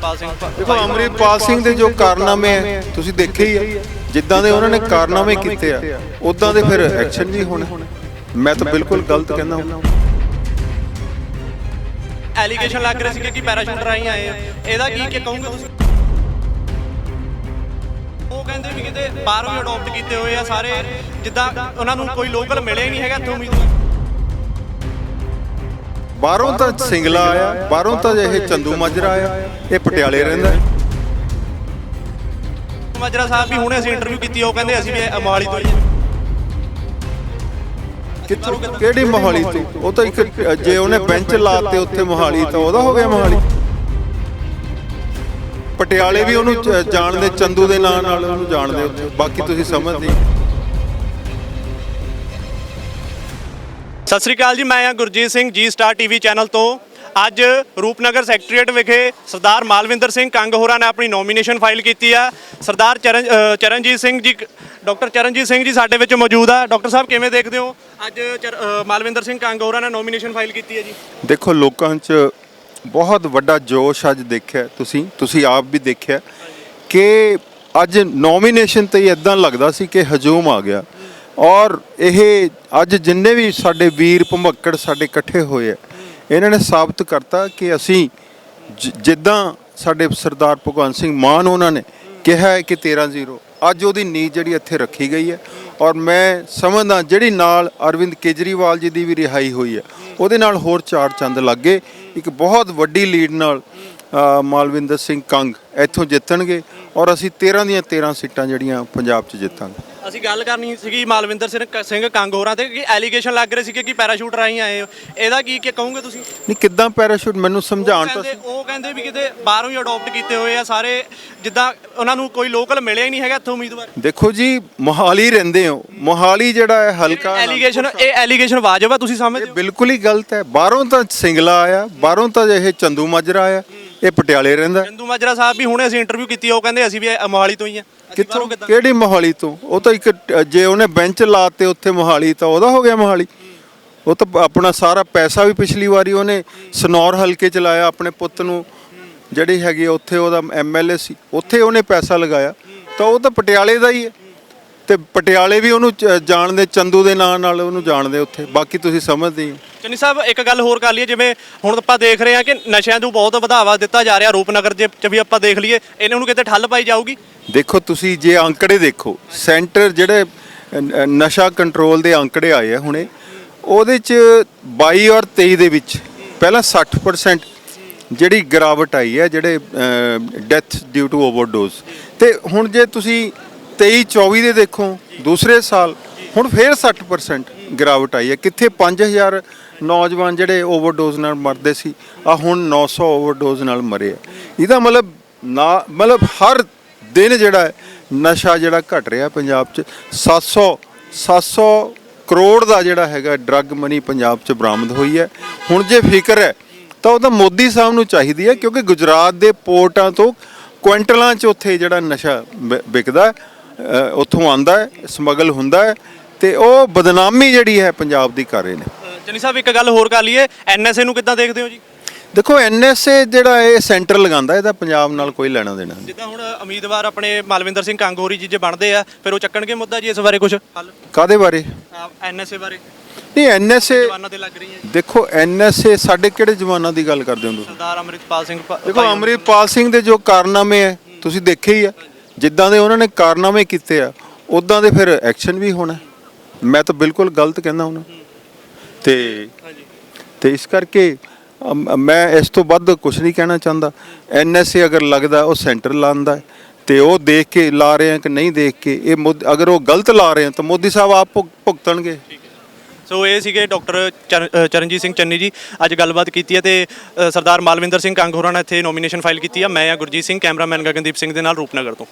ਅਮਰਿਤਪਾਲ ਸਿੰਘ ਦੇਖੋ ਅਮਰਿਤਪਾਲ ਸਿੰਘ ਦੇ ਜੋ ਕਾਰਨਾਮੇ ਹੈ ਤੁਸੀਂ ਦੇਖੇ ਹੀ ਆ। ਜਿੱਦਾਂ ਦੇ ਉਹਨਾਂ ਨੇ ਕਾਰਨਾਮੇ ਕੀਤੇ ਆ ਉਦਾਂ ਦੇ ਫਿਰ ਐਕਸ਼ਨ ਵੀ ਹੋਣਾ। ਮੈਂ ਤਾਂ ਬਿਲਕੁਲ ਗਲਤ ਕਹਿੰਦਾ ਹਾਂ। ਐਲੀਗੇਸ਼ਨ ਲੱਗ ਰਹੇ ਸੀ ਕਿ ਪੈਰਾਸ਼ੂਟ ਰਾਹੀਂ ਆਏ ਆ। ਇਹਦਾ ਕੀ ਕੀ ਕਹੋਗੇ ਤੁਸੀਂ? ਉਹ ਕਹਿੰਦੇ ਵੀ ਕਿਤੇ ਬਾਹਰੋਂ ਹੀ ਅਡਾਪਟ ਕੀਤੇ ਹੋਏ ਆ ਸਾਰੇ। ਜਿੱਦਾਂ ਉਹਨਾਂ ਨੂੰ ਕੋਈ ਲੋਕਲ ਮਿਲਿਆ ਹੀ ਨਹੀਂ ਹੈਗਾ ਇੱਥੋਂ ਉਮੀਦਵਾਰ ਬਾਹਰੋਂ ਤਾਂ ਸਿੰਗਲਾ ਆਇਆ ਬਾਹਰੋਂ ਤਾਂ ਇਹ ਚੰਦੂ ਮਾਜਰਾ ਆਇਆ ਇਹ ਪਟਿਆਲੇ ਰਹਿੰਦਾ ਹੈ। ਮਾਜਰਾ ਸਾਹਿਬ ਵੀ ਹੁਣੇ ਅਸੀਂ ਇੰਟਰਵਿਊ ਕੀਤੀ ਉਹ ਕਹਿੰਦੇ ਅਸੀਂ ਵੀ ਅਮਾਲੀ ਤੋਂ ਹੀ। ਕਿੱਥੋਂ ਕਿਹੜੀ ਮੋਹਾਲੀ ਤੋਂ ਉਹ ਤਾਂ ਇੱਕ ਜੇ ਉਹਨੇ ਬੈਂਚ ਲਾਤੇ ਉੱਥੇ ਮੋਹਾਲੀ ਤਾਂ ਉਹਦਾ ਹੋ ਗਿਆ ਮੋਹਾਲੀ ਪਟਿਆਲੇ ਵੀ ਉਹਨੂੰ ਜ- ਜਾਣਦੇ ਚੰਦੂ ਦੇ ਨਾਂ ਨਾਲ ਉਹਨੂੰ ਜਾਣਦੇ ਉੱਥੇ ਬਾਕੀ ਤੁਸੀਂ ਸਮਝਦੇ ਹੀ। ਸਤਿ ਸ੍ਰੀ ਅਕਾਲ ਜੀ ਮੈਂ ਹਾਂ Gurjeet Singh ji star TV channel ਤੋਂ। ਅੱਜ ਰੂਪਨਗਰ ਸੈਕਟਰੀਏਟ ਵਿਖੇ ਸਰਦਾਰ ਮਾਲਵਿੰਦਰ ਸਿੰਘ ਕੰਗ ਹੋਰਾਂ ਨੇ ਆਪਣੀ ਨੋਮੀਨੇਸ਼ਨ ਫਾਈਲ ਕੀਤੀ ਆ। ਸਰਦਾਰ ਚਰਨ ਚਰਨਜੀਤ ਸਿੰਘ ਜੀ ਡਾਕਟਰ ਚਰਨਜੀਤ ਸਿੰਘ ਜੀ ਸਾਡੇ ਵਿੱਚ ਮੌਜੂਦ ਆ। ਡਾਕਟਰ ਸਾਹਿਬ ਕਿਵੇਂ ਦੇਖਦੇ ਹੋ? ਅੱਜ ਚਰ- ਅ, ਮਾਲਵਿੰਦਰ ਸਿੰਘ ਕੰਗ ਹੋਰਾਂ ਨੇ ਨੋਮੀਨੇਸ਼ਨ ਫਾਈਲ ਕੀਤੀ ਹੈ ਜੀ। ਦੇਖੋ ਲੋਕਾਂ 'ਚ ਬਹੁਤ ਵੱਡਾ ਜੋਸ਼ ਅੱਜ ਦੇਖਿਆ ਤੁਸੀਂ ਤੁਸੀਂ ਆਪ ਵੀ ਦੇਖਿਆ ਕਿ ਅੱਜ ਨੋਮੀਨੇਸ਼ਨ ਤੇ ਇਦਾਂ ਲੱਗਦਾ ਸੀ ਕਿ ਹਜੂਮ ਆ ਗਿਆ। ਔਰ ਇਹ ਅੱਜ ਜਿੰਨੇ ਵੀ ਸਾਡੇ ਵੀਰ ਭਮੱਕੜ ਸਾਡੇ ਇਕੱਠੇ ਹੋਏ ਆ, ਇਹਨਾਂ ਨੇ ਸਾਬਤ ਕਰਤਾ ਕਿ ਅਸੀਂ ਜ- ਜਿੱਦਾਂ ਸਾਡੇ ਸਰਦਾਰ ਭਗਵੰਤ ਸਿੰਘ ਮਾਨ ਉਹਨਾਂ ਨੇ ਕਿਹਾ ਹੈ ਕਿ 13-0 ਅੱਜ ਉਹਦੀ ਨੀਂਹ ਜਿਹੜੀ ਇੱਥੇ ਰੱਖੀ ਗਈ ਹੈ। ਔਰ ਮੈਂ ਸਮਝਦਾ ਜਿਹੜੀ ਨਾਲ ਅਰਵਿੰਦ ਕੇਜਰੀਵਾਲ ਜੀ ਦੀ ਵੀ ਰਿਹਾਈ ਹੋਈ ਹੈ, ਉਹਦੇ ਨਾਲ ਹੋਰ ਚਾਰ ਚੰਦ ਲੱਗੇ ਇੱਕ ਬਹੁਤ ਵੱਡੀ ਲੀਡ ਨਾਲ ਮਾਲਵਿੰਦਰ ਸਿੰਘ ਕੰਗ ਇੱਥੋਂ ਜਿੱਤਣਗੇ ਔਰ ਅਸੀਂ 13 ਦੀਆਂ 13 ਸੀਟਾਂ ਜਿਹੜੀਆਂ ਪੰਜਾਬ 'ਚ ਜਿੱਤਾਂਗੇ। ਅਸੀਂ ਗੱਲ ਕਰਨੀ ਸੀਗੀ ਮਾਲਵਿੰਦਰ ਸਿੰਘ ਸਿੰਘ ਕੰਗ ਹੋਰਾਂ ਤੇ ਕਿ ਐਲੀਗੇਸ਼ਨ ਲੱਗ ਰਹੇ ਸੀ ਕਿ ਪੈਰਾਸ਼ੂਟ ਰਾਹੀਂ ਆਏ ਹੋ। ਇਹਦਾ ਕੀ ਕੀ ਕਹੋਗੇ ਤੁਸੀਂ? ਨਹੀਂ ਕਿੱਦਾਂ ਪੈਰਾਸ਼ੂਟ ਮੈਨੂੰ ਸਮਝਾਉਣ ਤਾਂ ਕਹਿੰਦੇ ਉਹ ਕਹਿੰਦੇ ਵੀ ਕਿਤੇ ਬਾਹਰੋਂ ਹੀ ਅਡਾਪਟ ਕੀਤੇ ਹੋਏ ਆ ਸਾਰੇ ਜਿੱਦਾਂ ਉਹਨਾਂ ਨੂੰ ਕੋਈ ਲੋਕਲ ਮਿਲਿਆ ਹੀ ਨਹੀਂ ਹੈਗਾ ਇੱਥੋਂ ਉਮੀਦਵਾਰ। ਦੇਖੋ ਜੀ ਮੋਹਾਲੀ ਰਹਿੰਦੇ ਹੋ। ਮੋਹਾਲੀ ਜਿਹੜਾ ਹੈ ਹਲਕਾ ਐਲੀਗੇਸ਼ਨ ਇਹ ਐਲੀਗੇਸ਼ਨ ਵਾਜਬ ਆ ਤੁਸੀਂ ਸਮਝਦੇ ਹੋ? ਬਿਲਕੁਲ ਹੀ ਗਲਤ ਹੈ। ਬਾਹਰੋਂ ਤਾਂ ਸਿੰਗਲਾ ਆਇਆ ਬਾਹਰੋਂ ਤਾਂ ਇਹ ਚੰਦੂ ਮਾਜਰਾ ਆਇਆ। ਇਹ ਪਟਿਆਲੇ ਰਹਿੰਦਾ। ਚੰਦੂ ਮਾਜਰਾ ਸਾਹਿਬ ਵੀ ਹੁਣੇ ਅਸੀਂ ਇੰਟਰਵਿਊ ਕੀਤੀ ਉਹ ਕਹਿੰਦੇ ਅਸੀਂ ਵੀ ਅਮਾਲੀ ਤੋਂ ਹੀ ਆ। ਕਿੱਥੋਂ? ਕਿਹੜੀ ਮੋਹਾਲੀ ਤੋਂ? ਉਹ ਤਾਂ ਇੱਕ ਜੇ ਉਹਨੇ ਬੈਂਚ ਲਾਤੇ ਉੱਥੇ ਮੋਹਾਲੀ ਤਾਂ ਉਹਦਾ ਹੋ ਗਿਆ ਮੋਹਾਲੀ। ਉਹ ਤਾਂ ਆਪਣਾ ਸਾਰਾ ਪੈਸਾ ਵੀ ਪਿਛਲੀ ਵਾਰੀ ਉਹਨੇ ਸਨੌਰ ਹਲਕੇ ਚ ਲਾਇਆ ਆਪਣੇ ਪੁੱਤ ਨੂੰ। ਜਿਹੜੀ ਹੈਗੀ ਆ ਉੱਥੇ ਉਹਦਾ ਐਮਐਲਏ ਸੀ। ਉੱਥੇ ਉਹਨੇ ਪੈਸਾ ਲਗਾਇਆ। ਤਾਂ ਉਹ ਤਾਂ ਪਟਿਆਲੇ ਦਾ ਹੀ ਹੈ ਤੇ ਪਟਿਆਲੇ ਵੀ ਉਹਨੂੰ ਚ- ਜਾਣਦੇ ਚੰਦੂ ਦੇ ਨਾਂ ਨਾਲ ਉਹਨੂੰ ਜਾਣਦੇ ਉੱਥੇ। ਬਾਕੀ ਤੁਸੀਂ ਸਮਝਦੇ ਹੀ ਹੋ। ਚੰਨੀ ਸਾਹਿਬ ਇੱਕ ਗੱਲ ਹੋਰ ਕਰ ਲਈਏ ਜਿਵੇਂ ਹੁਣ ਆਪਾਂ ਦੇਖ ਰਹੇ ਹਾਂ ਕਿ ਨਸ਼ਿਆਂ ਨੂੰ ਬਹੁਤ ਵਧਾਵਾ ਦਿੱਤਾ ਜਾ ਰਿਹਾ ਰੂਪਨਗਰ ਜੇ ਚ ਵੀ ਆਪਾਂ ਦੇਖ ਲਈਏ ਇਹਨਾਂ ਨੂੰ ਕਿਤੇ ਠੱਲ ਪਾਈ ਜਾਊਗੀ? ਦੇਖੋ ਤੁਸੀਂ ਜੇ ਅੰਕੜੇ ਦੇਖੋ ਸੈਂਟਰ ਜਿਹੜੇ ਅ, ਨ- ਨਸ਼ਾ ਕੰਟਰੋਲ ਦੇ ਅੰਕੜੇ ਆਏ ਆ ਹੁਣੇ ਉਹਦੇ ਚ 22 ਔਰ 23 ਦੇ ਵਿੱਚ ਪਹਿਲਾਂ 60% ਜਿਹੜੀ ਗਿਰਾਵਟ ਆਈ ਹੈ ਜਿਹੜੇ ਡੈਥ ਡਿਊ ਟੂ ਓਵਰਡੋਜ਼ ਤੇ ਹੁਣ ਜੇ ਤੁਸੀਂ 23 24 ਦੇ ਦੇਖੋ, ਦੂਸਰੇ ਸਾਲ, ਹੁਣ ਫੇਰ 60% ਗਿਰਾਵਟ ਆਈ ਹੈ। ਕਿੱਥੇ 5000 ਨੌਜਵਾਨ ਜਿਹੜੇ ਓਵਰਡੋਜ਼ ਨਾਲ ਮਰਦੇ ਸੀ ਆ ਹੁਣ 900 ਓਵਰਡੋਜ਼ ਨਾਲ ਮਰੇ ਆ। ਇਹਦਾ ਮਤਲਬ ਨਾ, ਮਤਲਬ ਹਰ ਦਿਨ ਜਿਹੜਾ ਨਸ਼ਾ ਜਿਹੜਾ ਘਟ ਰਿਹਾ ਪੰਜਾਬ 'ਚ। 700 700 ਕਰੋੜ ਦਾ ਜਿਹੜਾ ਹੈਗਾ ਡਰੱਗ ਮਨੀ ਪੰਜਾਬ 'ਚ ਬਰਾਮਦ ਹੋਈ ਹੈ। ਹੁਣ ਜੇ ਫਿਕਰ ਹੈ, ਤਾਂ ਉਹ ਤਾਂ ਮੋਦੀ ਸਾਹਿਬ ਨੂੰ ਚਾਹੀਦੀ ਹੈ, ਕਿਉਂਕਿ ਗੁਜਰਾਤ ਦੇ ਪੋਰਟਾਂ ਤੋਂ ਕੁਇੰਟਲਾਂ 'ਚ ਉੱਥੇ ਜਿਹੜਾ ਨਸ਼ਾ ਵਿ- ਵਿਕਦਾ ਉੱਥੋਂ ਆਂਦਾ ਹੈ ਸਮਗਲ ਹੁੰਦਾ ਹੈ ਤੇ ਉਹ ਬਦਨਾਮੀ ਜਿਹੜੀ ਹੈ ਪੰਜਾਬ ਦੀ ਕਰ ਰਹੇ ਨੇ। ਚੰਨੀ ਸਾਹਿਬ ਇੱਕ ਗੱਲ ਹੋਰ ਕਰ ਲਈਏ ਐਨਐਸਏ ਨੂੰ ਕਿੱਦਾਂ ਦੇਖਦੇ ਹੋ ਜੀ? ਦੇਖੋ ਐਨਐਸਏ ਜਿਹੜਾ ਇਹ ਸੈਂਟਰ ਲਗਾਉਂਦਾ ਇਹਦਾ ਪੰਜਾਬ ਨਾਲ ਕੋਈ ਲੈਣਾ ਦੇਣਾ ਨਹੀਂ। ਜਿੱਦਾਂ ਹੁਣ ਉਮੀਦਵਾਰ ਆਪਣੇ ਮਾਲਵਿੰਦਰ ਸਿੰਘ ਕੰਗੋਰੀ ਜੀ ਜੇ ਬਣਦੇ ਆ ਫਿਰ ਉਹ ਚੱਕਣਗੇ ਮੁੱਦਾ ਜੀ ਇਸ ਬਾਰੇ ਕੁਝ ਹੱਲ? ਕਾਦੇ ਬਾਰੇ? ਐਨਐਸਏ ਬਾਰੇ। ਨਹੀਂ ਐਨਐਸਏ ਜਵਾਨਾਂ ਤੇ ਲੱਗ ਰਹੀ ਹੈ ਦੇਖੋ ਐਨਐਸਏ ਸਾਡੇ ਕਿਹੜੇ ਜਵਾਨਾਂ ਦੀ ਗੱਲ ਕਰਦੇ ਹੋ ਤੁਸੀਂ? ਸਰਦਾਰ ਅਮਰਿਤਪਾਲ ਸਿੰਘ ਦੇਖੋ ਅਮਰਿਤਪਾਲ ਸਿੰਘ ਦੇ ਜੋ ਕਾਰਨਾਮੇ ਹੈ ਤੁਸੀਂ ਦੇਖੇ ਹੀ ਆ ਜਿੱਦਾਂ ਦੇ ਉਹਨਾਂ ਨੇ ਕਾਰਨਾਮੇ ਕੀਤੇ ਆ ਉਦਾਂ ਦੇ ਫਿਰ ਐਕਸ਼ਨ ਵੀ ਹੋਣਾ। ਮੈਂ ਤਾਂ ਬਿਲਕੁਲ ਗਲਤ ਕਹਿੰਦਾ ਉਹਨਾਂ ਤੇ ਤੇ ਇਸ ਕਰਕੇ ਮੈਂ ਇਸ ਤੋਂ ਵੱਧ ਕੁਝ ਨਹੀਂ ਕਹਿਣਾ ਚਾਹੁੰਦਾ। ਐਨਐਸਏ ਅਗਰ ਲੱਗਦਾ ਉਹ ਸੈਂਟਰ ਲਾਉਂਦਾ ਹੈ। ਤੇ ਉਹ ਦੇਖ ਕੇ ਲਾ ਰਹੇ ਆ ਕਿ ਨਹੀਂ ਦੇਖ ਕੇ ਇਹ ਅਗਰ ਉਹ ਗਲਤ ਲਾ ਰਹੇ ਆ ਤਾਂ ਮੋਦੀ ਸਾਹਿਬ ਆਪ ਭੁਗ- ਭੁਗਤਣਗੇ। ਸੋ ਇਹ ਸੀਗੇ ਡਾਕਟਰ ਚਰਨਜੀਤ ਸਿੰਘ ਚੰਨੀ ਜੀ। ਅੱਜ ਗੱਲਬਾਤ ਕੀਤੀ ਹੈ ਤੇ ਸਰਦਾਰ ਮਾਲਵਿੰਦਰ ਸਿੰਘ ਕੰਗ ਹੋਰਾਂ ਨੇ ਇੱਥੇ ਨੋਮੀਨੇਸ਼ਨ ਫਾਈਲ ਕੀਤੀ ਆ। ਮੈਂ ਆ ਗੁਰਜੀਤ ਸਿੰਘ ਕੈਮਰਾਮੈਨ ਗਗਨਦੀਪ ਸਿੰਘ ਦੇ ਨਾਲ ਰੂਪਨਗਰ ਤੋਂ।